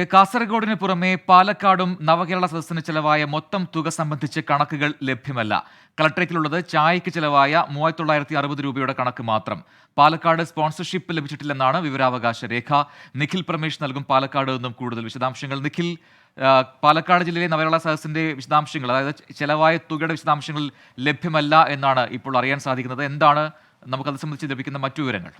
കാസർഗോഡിന് പുറമെ പാലക്കാടും നവകേരള സദസ്സിന് ചെലവായ മൊത്തം തുക സംബന്ധിച്ച് കണക്കുകൾ ലഭ്യമല്ല. കളക്ടറേറ്റിലുള്ളത് ചായയ്ക്ക് ചെലവായ മൂവായിരത്തി തൊള്ളായിരത്തി അറുപത് രൂപയുടെ കണക്ക് മാത്രം. പാലക്കാട് സ്പോൺസർഷിപ്പ് ലഭിച്ചിട്ടില്ലെന്നാണ് വിവരാവകാശ രേഖ. നിഖിൽ പ്രമേഷ് നൽകും പാലക്കാട് നിന്നും കൂടുതൽ വിശദാംശങ്ങൾ. നിഖിൽ പാലക്കാട് ജില്ലയിലെ നവകേരള സദസ്സിന്റെ വിശദാംശങ്ങൾ അതായത് ചെലവായ തുകയുടെ വിശദാംശങ്ങൾ ലഭ്യമല്ല എന്നാണ് ഇപ്പോൾ അറിയാൻ സാധിക്കുന്നത്. എന്താണ്? നമുക്കത് സംബന്ധിച്ച് ലഭിക്കുന്ന മറ്റു വിവരങ്ങൾ.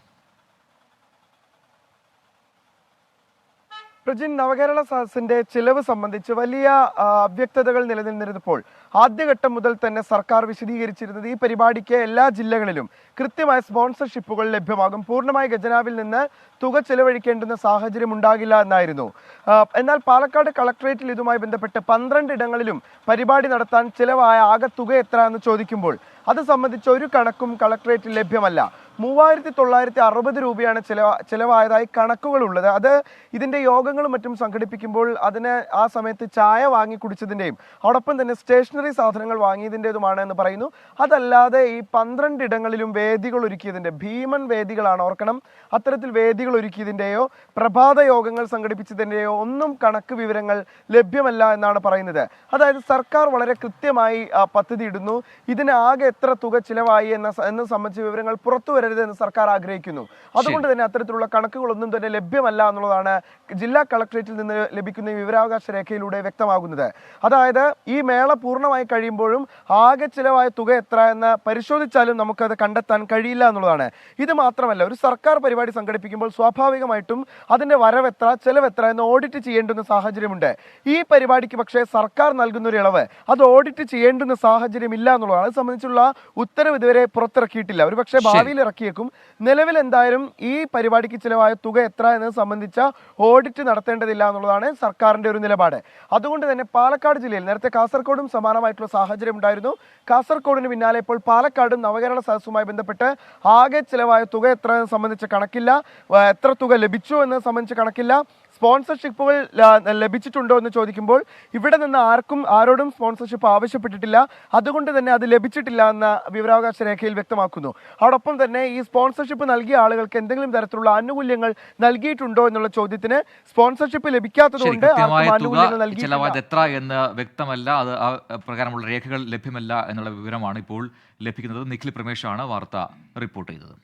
പ്രജിൻ നവകേരള സദസ്സിന്റെ ചിലവ് സംബന്ധിച്ച് വലിയ അവ്യക്തതകൾ നിലനിന്നിരുന്നപ്പോൾ ആദ്യഘട്ടം മുതൽ തന്നെ സർക്കാർ വിശദീകരിച്ചിരുന്നത് ഈ പരിപാടിക്ക് എല്ലാ ജില്ലകളിലും കൃത്യമായ സ്പോൺസർഷിപ്പുകൾ ലഭ്യമാകും. പൂർണമായി ഖജനാവിൽ നിന്ന് തുക ചെലവഴിക്കേണ്ടുന്ന സാഹചര്യം ഉണ്ടാകില്ല എന്നായിരുന്നു. എന്നാൽ പാലക്കാട് കളക്ടറേറ്റിൽ ഇതുമായി ബന്ധപ്പെട്ട് പന്ത്രണ്ട് ഇടങ്ങളിലും പരിപാടി നടത്താൻ ചിലവായ ആകെ തുക എത്ര എന്ന് ചോദിക്കുമ്പോൾ അത് സംബന്ധിച്ച് ഒരു കണക്കും കളക്ടറേറ്റിൽ ലഭ്യമല്ല. മൂവായിരത്തി തൊള്ളായിരത്തി അറുപത് രൂപയാണ് ചിലവ ചിലവായതായി കണക്കുകളുള്ളത്. അത് ഇതിന്റെ യോഗങ്ങളും മറ്റും സംഘടിപ്പിക്കുമ്പോൾ അതിന് ആ സമയത്ത് ചായ വാങ്ങി കുടിച്ചതിന്റെയും അതോടൊപ്പം തന്നെ സ്റ്റേഷനറി സാധനങ്ങൾ വാങ്ങിയതിന്റെതുമാണ് എന്ന് പറയുന്നു. അതല്ലാതെ ഈ പന്ത്രണ്ട് ഇടങ്ങളിലും വേദികൾ ഒരുക്കിയതിന്റെ ഭീമൻ വേദികളാണ് ഓർക്കണം. അത്തരത്തിൽ വേദികൾ ഒരുക്കിയതിന്റെയോ പ്രഭാത യോഗങ്ങൾ സംഘടിപ്പിച്ചതിന്റെയോ ഒന്നും കണക്ക് വിവരങ്ങൾ ലഭ്യമല്ല എന്നാണ് പറയുന്നത്. അതായത് സർക്കാർ വളരെ കൃത്യമായി പദ്ധതി ഇടുന്നു ഇതിന് ആകെ എത്ര തുക ചിലവായി എന്ന സ- സംബന്ധിച്ച വിവരങ്ങൾ പുറത്തു വരരുത് എന്ന് സർക്കാർ ആഗ്രഹിക്കുന്നു. അതുകൊണ്ട് തന്നെ അത്തരത്തിലുള്ള കണക്കുകളൊന്നും തന്നെ ലഭ്യമല്ല എന്നുള്ളതാണ് ജില്ലാ കളക്ടറേറ്റിൽ നിന്ന് ലഭിക്കുന്ന വിവരാവകാശ രേഖയിലൂടെ വ്യക്തമാകുന്നത്. അതായത് ഈ മേള പൂർണമായി കഴിയുമ്പോഴും ആകെ ചിലവായ തുക എത്ര എന്ന് പരിശോധിച്ചാലും നമുക്കത് കണ്ടെത്താൻ കഴിയില്ല എന്നുള്ളതാണ്. ഇത് മാത്രമല്ല ഒരു സർക്കാർ പരിപാടി സംഘടിപ്പിക്കുമ്പോൾ സ്വാഭാവികമായിട്ടും അതിന്റെ വരവെത്ര ചെലവെത്ര എന്ന് ഓഡിറ്റ് ചെയ്യേണ്ടുന്ന സാഹചര്യമുണ്ട്. ഈ പരിപാടിക്ക് പക്ഷേ സർക്കാർ നൽകുന്ന ഒരു ഇളവ് അത് ഓഡിറ്റ് ചെയ്യേണ്ടുന്ന സാഹചര്യം ഇല്ല എന്നുള്ളതാണ്. അത് സംബന്ധിച്ചുള്ള ഉത്തരവ് ഇതുവരെ പുറത്തിറക്കിയിട്ടില്ല. ഒരു പക്ഷേ ഭാവിയിൽ ഇറക്കിയേക്കും നിലവിൽ എന്തായാലും ഈ പരിപാടിക്ക് ചിലവായ തുക എത്ര എന്നത് സംബന്ധിച്ച ഓഡിറ്റ് നടത്തേണ്ടതില്ല എന്നുള്ളതാണ് സർക്കാരിന്റെ ഒരു നിലപാട്. അതുകൊണ്ട് തന്നെ പാലക്കാട് ജില്ലയിൽ നേരത്തെ കാസർഗോഡും സമാനമായിട്ടുള്ള സാഹചര്യം ഉണ്ടായിരുന്നു. കാസർഗോഡിന് പിന്നാലെ ഇപ്പോൾ പാലക്കാടും നവകേരള സദസ്സുമായി ബന്ധപ്പെട്ട് ആകെ ചിലവായ തുക എത്ര സംബന്ധിച്ച കണക്കില്ല. എത്ര തുക ലഭിച്ചു എന്നത് സംബന്ധിച്ച കണക്കില്ല. സ്പോൺസർഷിപ്പുകൾ ലഭിച്ചിട്ടുണ്ടോ എന്ന് ചോദിക്കുമ്പോൾ ഇവിടെ നിന്ന് ആർക്കും ആരോടും സ്പോൺസർഷിപ്പ് ആവശ്യപ്പെട്ടിട്ടില്ല. അതുകൊണ്ട് തന്നെ അത് ലഭിച്ചിട്ടില്ല എന്ന വിവരാവകാശ രേഖയിൽ വ്യക്തമാക്കുന്നു. അതോടൊപ്പം തന്നെ ഈ സ്പോൺസർഷിപ്പ് നൽകിയ ആളുകൾക്ക് എന്തെങ്കിലും തരത്തിലുള്ള ആനുകൂല്യങ്ങൾ നൽകിയിട്ടുണ്ടോ എന്നുള്ള ചോദ്യത്തിന് സ്പോൺസർഷിപ്പ് ലഭിക്കാത്തതുകൊണ്ട് ചെലവായത് എത്ര എന്ന് വ്യക്തമല്ല. അത് പ്രകാരമുള്ള രേഖകൾ ലഭ്യമല്ല എന്നുള്ള വിവരമാണ് ഇപ്പോൾ ലഭിക്കുന്നത്. നിഖിൽ പ്രമേഷാണ് വാർത്ത റിപ്പോർട്ട് ചെയ്തത്.